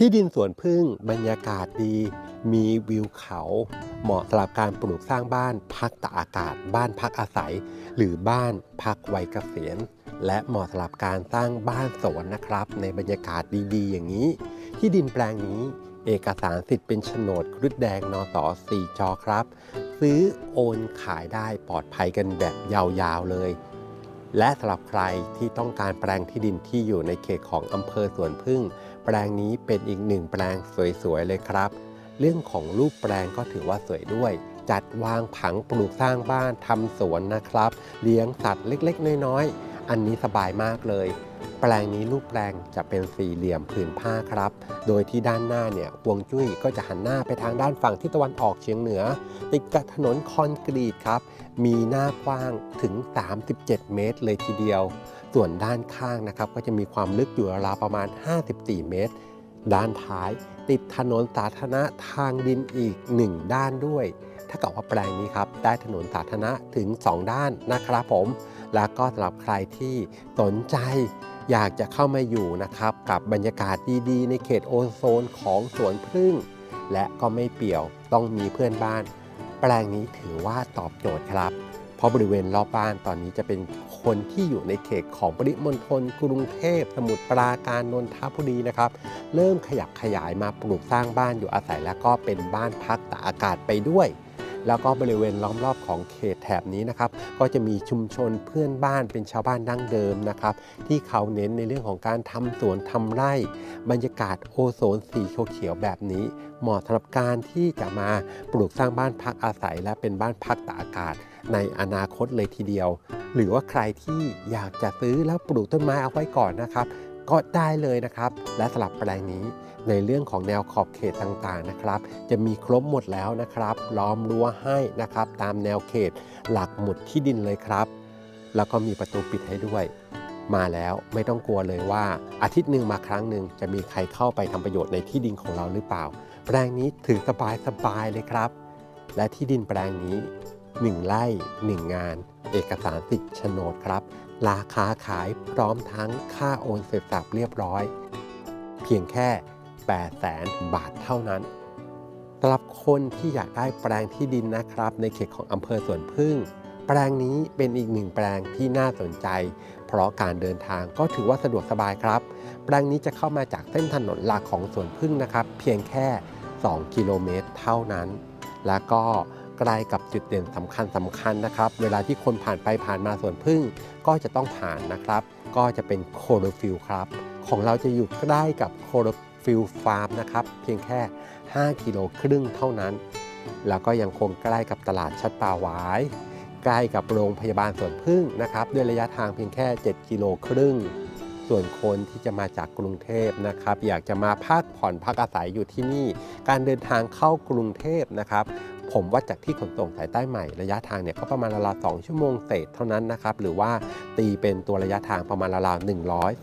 ที่ดินสวนพึ่งบรรยากาศดี มีวิวเขา เหมาะสำหรับการปลูกสร้างบ้านพักตากอากาศ บ้านพักอาศัย หรือบ้านพักวัยเกษียณ และเหมาะสำหรับการสร้างบ้านสวนนะครับ ในบรรยากาศดีๆ อย่างนี้ ที่ดินแปลงนี้ เอกสารสิทธิ์เป็นโฉนดครุฑแดงนอสอสี่จอครับ ซื้อโอนขายได้ปลอดภัยกันแบบยาวๆเลย และสำหรับใครที่ต้องการแปลงที่ดินที่อยู่ในเขตของอำเภอสวนพึ่ง แปลงนี้เป็นอีกหนึ่งแปลงสวยๆเลยครับ เรื่องของรูปแปลงก็ถือว่าสวยด้วย จัดวางผังปลูกสร้างบ้านทำสวนนะครับ เลี้ยงสัตว์เล็กๆ น้อยๆ อันนี้สบายมากเลย แปลงนี้รูปแปลงจะเป็นสี่เหลี่ยมผืนผ้าครับ โดยที่ด้านหน้าเนี่ยฮวงจุ้ยก็จะหันหน้าไปทางด้านฝั่งที่ตะวันออกเฉียงเหนือ ติดกับถนนคอนกรีตครับ มีหน้ากว้างถึง 37 เมตรเลยทีเดียว ส่วนด้านข้างนะครับก็จะมีความลึกอยู่ราวประมาณ 54 เมตร ด้านท้ายติดถนนสาธารณะทางดินอีก 1 ด้านด้วย ถ้าเกิดว่าแปลงนี้ครับ ได้ถนนสาธารณะถึง 2 ด้านนะครับผม แล้วก็สำหรับใครที่สนใจ อยากจะเข้ามาอยู่นะครับ กับบรรยากาศดีๆ ในเขตโอโซนของสวนพึ่ง และก็ไม่เปี่ยวต้องมีเพื่อนบ้าน แปลงนี้ถือว่าตอบโจทย์ครับ เพราะบริเวณรอบบ้านตอนนี้จะเป็นคนที่อยู่ในเขตของปริมณฑลกรุงเทพสมุทรปราการนนทบุรีนะครับ เริ่มขยับขยายมาปลูกสร้างบ้านอยู่อาศัยแล้วก็เป็นบ้านพักตากอากาศไปด้วย แล้วก็บริเวณล้อมรอบของเขตแถบนี้นะครับ ก็จะมีชุมชนเพื่อนบ้านเป็นชาวบ้านดั้งเดิมนะครับ ที่เขาเน้นในเรื่องของการทำสวนทำไร่ บรรยากาศโอโซนสีเขียวแบบนี้ เหมาะสำหรับการที่จะมาปลูกสร้างบ้านพักอาศัย และเป็นบ้านพักตากอากาศในอนาคตเลยทีเดียว หรือว่าใครที่อยากจะซื้อแล้วปลูกต้นไม้เอาไว้ก่อนนะครับ ก็ได้เลยนะครับ และสำหรับแปลงนี้ในเรื่องของแนวขอบเขตต่างๆนะครับ จะมีครบหมดแล้วนะครับ ล้อมรั้วให้นะครับ ตามแนวเขตหลักหมุดที่ดินเลยครับ แล้วก็มีประตูปิดให้ด้วย มาแล้วไม่ต้องกลัวเลยว่า อาทิตย์หนึ่งมาครั้งหนึ่งจะมีใครเข้าไปทำประโยชน์ในที่ดินของเราหรือเปล่า แปลงนี้ถือสบายสบายๆเลยครับ และที่ดินแปลงนี้ 1ไร่1 งาน เอกสารสิทธิ์โฉนดครับ ราคาขายพร้อมทั้งค่าโอนเสร็จสับเรียบร้อย เพียงแค่ 8 แสนบาทเท่านั้นสำหรับคนที่อยากได้แปลงที่ดินนะครับ ในเขตของอำเภอสวนพึ่ง แปลงนี้เป็นอีกหนึ่งแปลงที่น่าสนใจ เพราะการเดินทางก็ถือว่าสะดวกสบายครับ แปลงนี้จะเข้ามาจากเส้นถนนหลักของสวนพึ่งนะครับ เพียงแค่ 2 กิโลเมตรเท่านั้น แล้วก็ กล้กับจุดเด่นสำคัญสำคัญนะครับ เวลาที่คนผ่านไปผ่านมาสวนพึ่งก็จะต้องผ่านนะครับ ก็จะเป็นโคโรฟิลครับ ของเราจะอยู่ใกล้กับโคโรฟิลฟาร์มนะครับ เพียงแค่ 5 กิโลครึ่งเท่านั้น แล้วก็ยังคงใกล้กับตลาดชัดป่าหวายใกล้กับโรงพยาบาลสวนพึ่งนะครับ ด้วยระยะทางเพียงแค่ 7 กิโลครึ่งส่วนคนที่จะมาจากกรุงเทพนะครับ อยากจะมาพักผ่อนพักอาศัยอยู่ที่นี่ การเดินทางเข้ากรุงเทพนะครับ ผมว่าจากที่ขนส่งสายใต้ใหม่ระยะทางเนี่ยก็ประมาณราวๆ2ชั่วโมงเศษเท่านั้นนะครับ หรือว่าตีเป็นตัวระยะทางประมาณราวๆ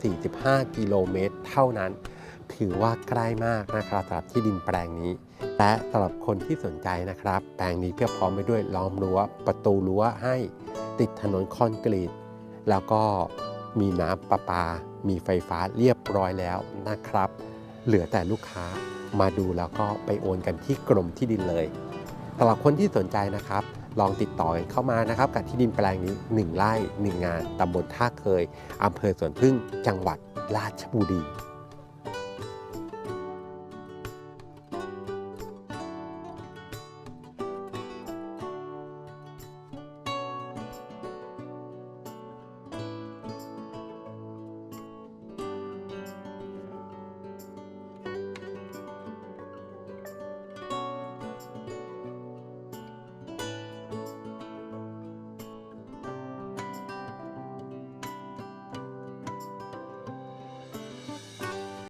145 กิโลเมตร เท่านั้น ถือว่าใกล้มากนะครับสำหรับที่ดินแปลงนี้ และสำหรับคนที่สนใจนะครับ แปลงนี้เพียบพร้อมไปด้วยล้อมรั้ว ประตูรั้วให้ติดถนนคอนกรีต แล้วก็มีน้ำประปา มีไฟฟ้าเรียบร้อยแล้วนะครับ เหลือแต่ลูกค้ามาดูแล้วก็ไปโอนกันที่กรมที่ดินเลย สำหรับคนที่สนใจนะครับ ลองติดต่อเข้ามานะครับ กับที่ดินแปลงนี้ 1 ไร่ 1 งานตำบลท่าเคยอำเภอสวนพึ่งจังหวัดราชบุรี